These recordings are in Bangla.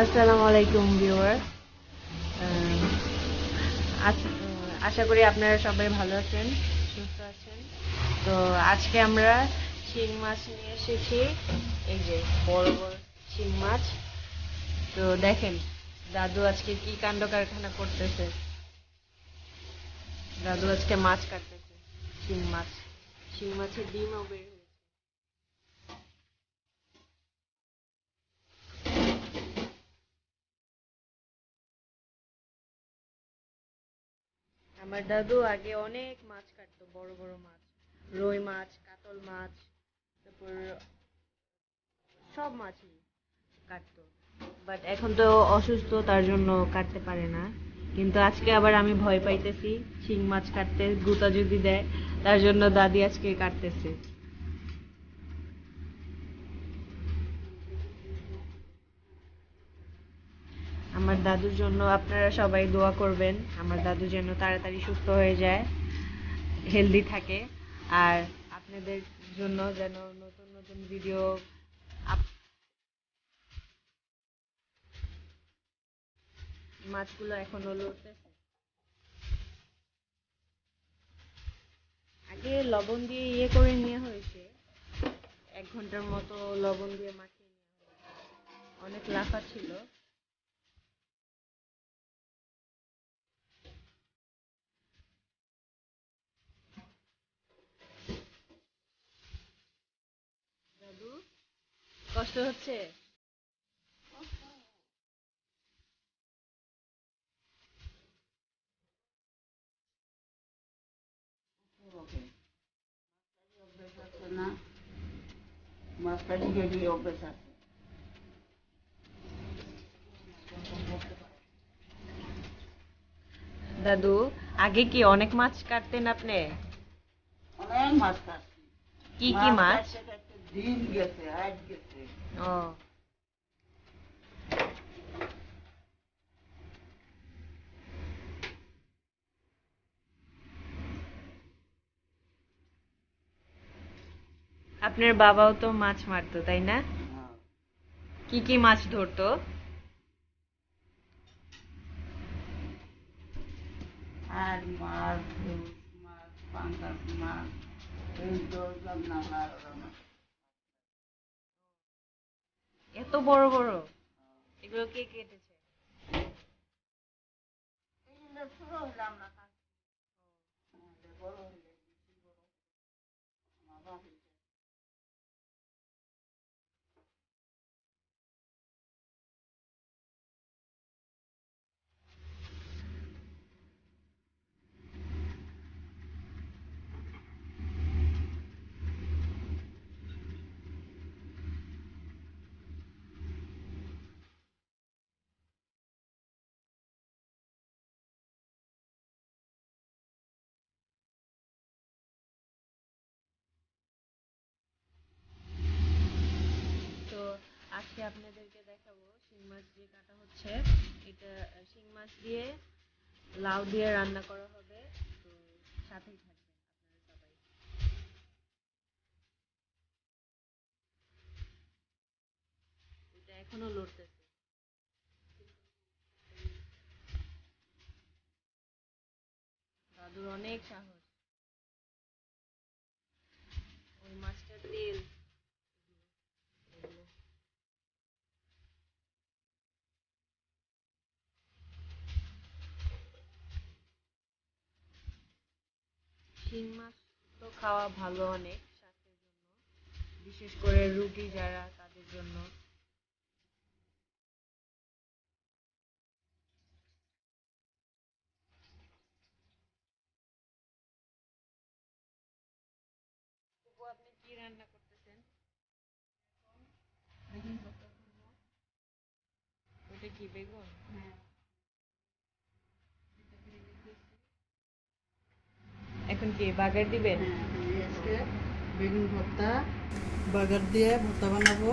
আসসালামু আলাইকুম ভিউয়ার আশা করি আপনারা সবাই ভালো আছেন, সুস্থ আছেন। তো আজকে আমরা শিং মাছ নিয়ে এসেছি। এই যে বড় বড় শিং মাছ। তো দেখেন, দাদু আজকে কি কাণ্ড কারখানা করতেছে। দাদু আজকে মাছ কাটতেছে, শিং মাছ। শিং মাছের ডিমও বের হয়েছে আমার দাদু আগে অনেক মাছ কাটতো, বড় বড় মাছ। রুই মাছ, কাতল মাছ, তারপর সব মাছই কাটতো। বাট এখন তো অসুস্থ, তার জন্য কাটতে পারে না। কিন্তু আজকে আবার আমি ভয় পাইতেছি, শিং মাছ কাটতে, গুতা যদি দেয়, তার জন্য দাদি আজকে কাটতেছে। আমার দাদুর জন্য আপনারা সবাই দোয়া করবেন, আমার দাদু যেন তাড়াতাড়ি সুস্থ হয়ে যায় হেলদি থাকে। আর আপনাদের জন্য যেন নতুন নতুন ভিডিও মাছগুলো এখনও লড়তেছে আগে লবণ দিয়ে ইয়ে করে নিয়ে হয়েছে। এক ঘণ্টার মতো লবণ দিয়ে মাখিয়ে নেওয়া অনেক লাফা ছিল দাদু কষ্ট হচ্ছে? অভ্যেস আছে না মাছটা ঢুকে দিয়ে অভ্যেস আছে দাদু আগে কি অনেক মাছ কাটতেন আপনি? অনেক মাছ কাটছি। কি কি মাছ কাটতে কাটতে দিন গেছে হাইট গেছে। আপনার বাবাও তো মাছ মারতো, তাই না। কি কি মাছ ধরতো? আর মাছ মাছ পাঙ্কাশ মাছ এই দৌড়লাম নালা মাছ এত বড় বড়। এগুলো কে কেটেছে? বড় হইলে বড়। আপনাদেরকে দেখাবো দিয়ে কাটা হচ্ছে। এটা দিয়ে লাউ দিয়ে রান্না করা হবে। তো সাথেই থাকবেন আপনারা সবাই। এটা এখনও লড়তেছে। দাদুর অনেক সাহস। শিং মাছ তো খাওয়া ভালো অনেক স্বাস্থ্যের জন্য। বিশেষ করে রুগী যারা তাদের জন্য। আপনি কি রান্না করতেছেন? ওটা কি বেগুন? কি বাগার দিবেন? হ্যাঁ, আজকে বেগুন ভর্তা বাগার দিয়ে ভর্তা বানাবো।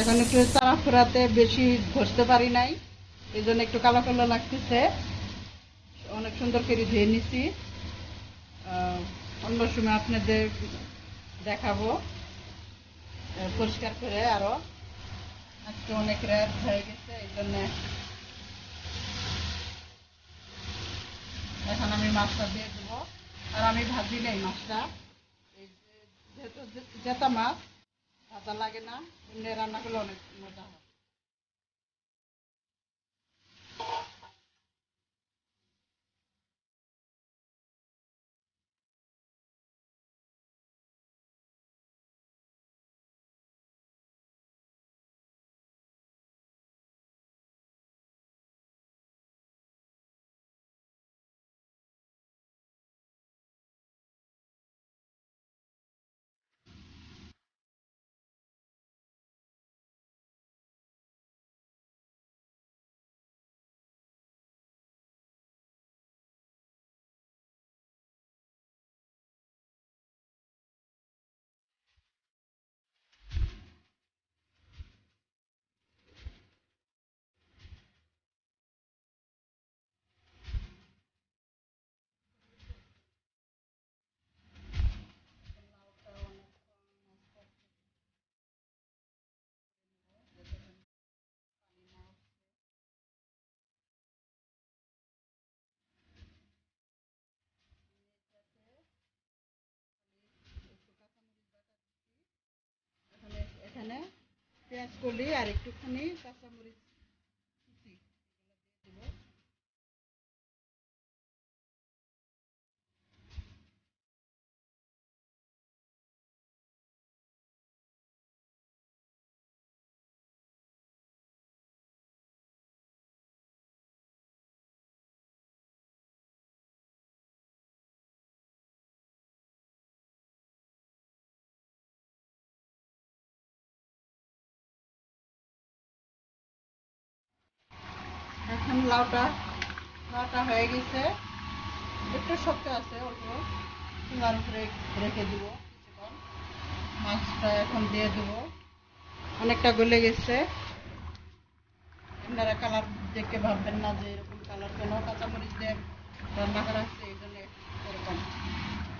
এখন একটু তাড়াফুড়াতে বেশি ঘষতে পারি নাই। এই জন্য একটু কালো কালো লাগতেছে। অনেক সুন্দর করে ধুয়ে নিছি। অন্য সময় আপনাদের দেখাবো। পরিষ্কার করে আরও। আজকে অনেক রাত হয়ে গেছে, এই জন্য এখন আমি মাছটা দিয়ে দেবো। আর আমি ভাজি নেই মাছটা। যেহেতু জেতা মাছ ভাজা লাগে না এমনি রান্না করলে অনেক মজা হয়। পেঁয়াজ আর একটুখানি কাঁচামরিচ লাউটা লাউটা হয়ে গেছে। একটু শক্ত আছে, অল্প। চুলার উপরে রেখে দিব। কিছুক্ষণ। মাছটা এখন দিয়ে দেবো। অনেকটা গলে গেছে। আপনারা কালার দেখে ভাববেন না যে এরকম কালার কেন? কাঁচামরিচ দিয়ে রান্না করা হচ্ছে এই জন্য এরকম।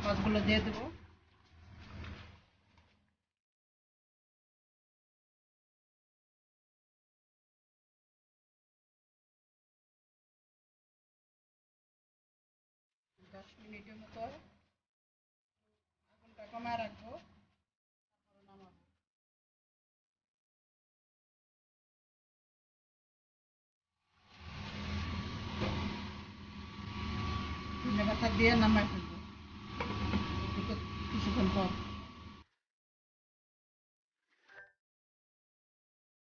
মাছগুলো দিয়ে দেবো। দশ মিনিটের মতো। আগুনটা কমায় রাখব